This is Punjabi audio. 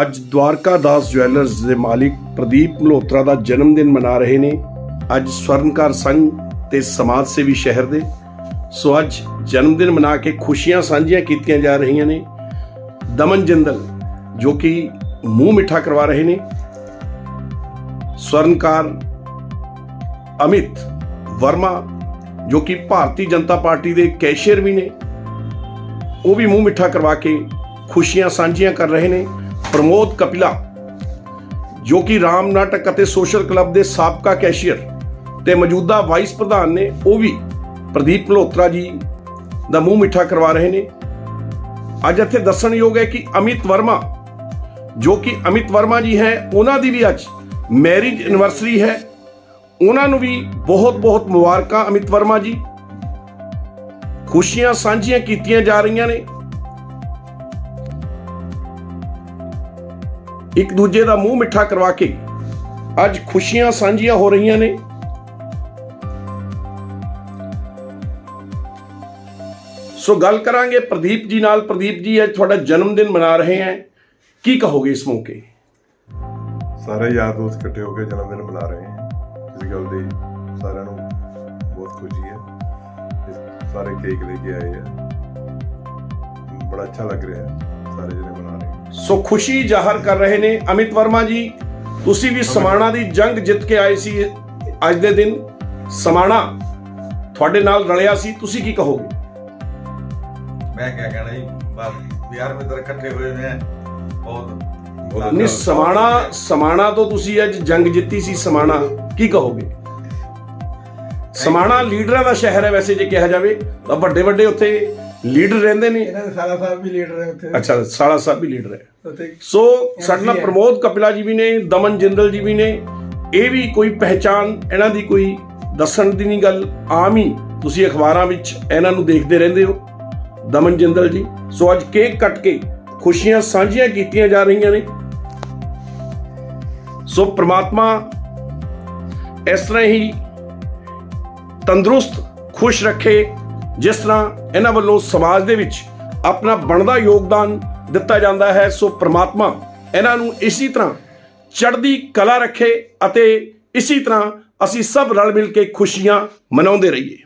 ਅੱਜ ਦਵਾਰਕਾ ਦਾਸ ਜੁਐਲਰਸ ਦੇ ਮਾਲਿਕ ਪ੍ਰਦੀਪ ਮਲਹੋਤਰਾ ਦਾ ਜਨਮ ਦਿਨ ਮਨਾ ਰਹੇ ਨੇ। ਅੱਜ ਸਵਰਨਕਾਰ ਸੰਘ ਤੇ ਸਮਾਜ ਸੇਵੀ ਸ਼ਹਿਰ ਦੇ। ਸੋ ਅੱਜ ਜਨਮ ਦਿਨ ਮਨਾ ਕੇ ਖੁਸ਼ੀਆਂ ਸਾਂਝੀਆਂ ਕੀਤੀਆਂ ਜਾ ਰਹੀਆਂ ਨੇ। ਦਮਨ ਜਿੰਦਲ, ਜੋ ਕਿ ਮੂੰਹ ਮਿੱਠਾ ਕਰਵਾ ਰਹੇ ਨੇ। ਸਵਰਨਕਾਰ ਅਮਿਤ ਵਰਮਾ, ਜੋ ਕਿ ਭਾਰਤੀ ਜਨਤਾ ਪਾਰਟੀ ਦੇ ਕੈਸ਼ੀਅਰ ਵੀ ਨੇ, ਉਹ ਵੀ ਮੂੰਹ ਮਿੱਠਾ ਕਰਵਾ ਕੇ ਖੁਸ਼ੀਆਂ ਸਾਂਝੀਆਂ ਕਰ ਰਹੇ ਨੇ। ਪ੍ਰਮੋਦ ਕਪਿਲਾ, ਜੋ ਕਿ ਰਾਮ ਨਾਟਕ ਅਤੇ ਸੋਸ਼ਲ ਕਲੱਬ ਦੇ ਸਾਬਕਾ ਕੈਸ਼ੀਅਰ ਤੇ ਮੌਜੂਦਾ ਵਾਈਸ ਪ੍ਰਧਾਨ ਨੇ, ਉਹ ਵੀ ਪ੍ਰਦੀਪ ਮਲਹੋਤਰਾ ਜੀ ਦਾ ਮੂੰਹ ਮਿੱਠਾ ਕਰਵਾ ਰਹੇ ਨੇ। ਅੱਜ ਇੱਥੇ ਦੱਸਣਯੋਗ ਹੈ ਕਿ ਅਮਿਤ ਵਰਮਾ, ਜੋ ਕਿ ਅਮਿਤ ਵਰਮਾ ਜੀ ਹੈ, ਉਹਨਾਂ ਦੀ ਵੀ ਅੱਜ ਮੈਰਿਜ ਐਨਵਰਸਰੀ ਹੈ। ਉਹਨਾਂ ਨੂੰ ਵੀ ਬਹੁਤ ਬਹੁਤ ਮੁਬਾਰਕਾਂ, ਅਮਿਤ ਵਰਮਾ ਜੀ। ਖੁਸ਼ੀਆਂ ਸਾਂਝੀਆਂ ਕੀਤੀਆਂ ਜਾ ਰਹੀਆਂ ਨੇ। ਇੱਕ ਦੂਜੇ ਦਾ ਮੂੰਹ ਮਿੱਠਾ ਕਰਵਾ ਕੇ ਅੱਜ ਖੁਸ਼ੀਆਂ ਸਾਂਝੀਆਂ ਹੋ ਰਹੀਆਂ ਨੇ। ਸੋ ਗੱਲ ਕਰਾਂਗੇ ਪ੍ਰਦੀਪ ਜੀ ਨਾਲ। ਪ੍ਰਦੀਪ ਜੀ, ਅੱਜ ਤੁਹਾਡਾ ਜਨਮ ਦਿਨ ਮਨਾ ਰਹੇ ਹੈ। ਕੀ ਕਹੋਗੇ ਇਸ ਮੌਕੇ? ਸਾਰੇ ਯਾਰ ਦੋਸਤ ਇਕੱਠੇ ਹੋ ਕੇ ਜਨਮ ਦਿਨ ਮਨਾ ਰਹੇ ਹਾਂ। ਇਸ ਗੱਲ ਦੀ ਸਾਰਿਆਂ ਨੂੰ ਬਹੁਤ ਖੁਸ਼ੀ ਹੈ। ਸਾਰੇ ਕੇਕ ਲੈ ਕੇ ਆਏ ਆ ਬੜਾ ਅੱਛਾ ਲੱਗ ਰਿਹਾ ਹੈ। ਸਾਰੇ ਜਣੇ ਮਨਾ ਰਹੇ। ਸੋ ਖੁਸ਼ੀ ਜ਼ਾਹਰ ਕਰ ਰਹੇ ਨੇ। ਅਮਿਤ ਵਰਮਾ ਜੀ ਤੁਸੀਂ ਵੀ ਸਮਾਣਾ ਦੀ ਜੰਗ ਜਿੱਤ ਕੇ ਆਏ ਸੀ ਅੱਜ ਦੇ ਦਿਨ। ਸਮਾਣਾ ਤੁਹਾਡੇ ਨਾਲ ਰਲਿਆ ਸੀ। ਤੁਸੀਂ ਕੀ ਕਹੋਗੇ? ਮੈਂ ਕਿਆ ਕਹਿਣਾ ਜੀ? ਬਸ ਯਾਰ ਮਿੱਤਰ ਇਕੱਠੇ ਹੋਏ ਨੇ ਬਹੁਤ ਬਹੁਤ ਨਹੀਂ ਸਮਾਣਾ ਸਮਾਣਾ ਤੋਂ ਤੁਸੀਂ ਅੱਜ ਜੰਗ ਜਿੱਤੀ ਸੀ। ਸਮਾਣਾ ਕੀ ਕਹੋਗੇ? ਸਮਾਣਾ ਲੀਡਰਾਂ ਦਾ ਸ਼ਹਿਰ ਹੈ ਵੈਸੇ ਜੇ ਕਿਹਾ ਜਾਵੇ ਤਾਂ ਵੱਡੇ ਵੱਡੇ ਉੱਥੇ ਲੀਡਰ ਰਹਿੰਦੇ ਨੇ। ਇਹਨਾਂ ਦੇ ਸਾਲਾ ਸਾਹਿਬ ਵੀ ਲੀਡਰ ਹੈ ਉੱਥੇ। ਅੱਛਾ ਸਾਲਾ ਸਾਹਿਬ ਵੀ ਲੀਡਰ ਹੈ। ਸੋ ਸਾਡੇ ਪ੍ਰਮੋਦ ਕਪਿਲਾ ਜੀ ਵੀ ਨੇ ਦਮਨ ਜਿੰਦਲ ਜੀ ਵੀ ਨੇ। ਇਹ ਵੀ ਕੋਈ ਪਹਿਚਾਨ ਇਹਨਾਂ ਦੀ ਕੋਈ ਦੱਸਣ ਦੀ ਨਹੀਂ ਗੱਲ। ਆਮ ਹੀ ਤੁਸੀਂ ਅਖਬਾਰਾਂ ਵਿੱਚ ਇਹਨਾਂ ਨੂੰ ਦੇਖਦੇ ਰਹਿੰਦੇ ਹੋ। ਦਮਨ ਜਿੰਦਲ ਜੀ ਸੋ ਅੱਜ ਕੇਕ ਕੱਟ ਕੇ ਖੁਸ਼ੀਆਂ ਸਾਂਝੀਆਂ ਕੀਤੀਆਂ ਜਾ ਰਹੀਆਂ ਨੇ। ਸੋ ਪ੍ਰਮਾਤਮਾ ਇਸ ਤਰ੍ਹਾਂ ਹੀ ਤੰਦਰੁਸਤ, ਖੁਸ਼ ਰੱਖੇ, ਜਿਸ ਤਰ੍ਹਾਂ ਇਹਨਾਂ ਵੱਲੋਂ ਸਮਾਜ ਦੇ ਵਿੱਚ ਆਪਣਾ ਬਣਦਾ ਯੋਗਦਾਨ ਦਿੱਤਾ ਜਾਂਦਾ ਹੈ, ਸੋ ਪ੍ਰਮਾਤਮਾ ਇਹਨਾਂ ਨੂੰ ਇਸੇ ਤਰ੍ਹਾਂ ਚੜ੍ਹਦੀ ਕਲਾ ਰੱਖੇ ਅਤੇ ਇਸੇ ਤਰ੍ਹਾਂ ਅਸੀਂ ਸਭ ਰਲ ਮਿਲ ਕੇ ਖੁਸ਼ੀਆਂ ਮਨਾਉਂਦੇ ਰਹੀਏ।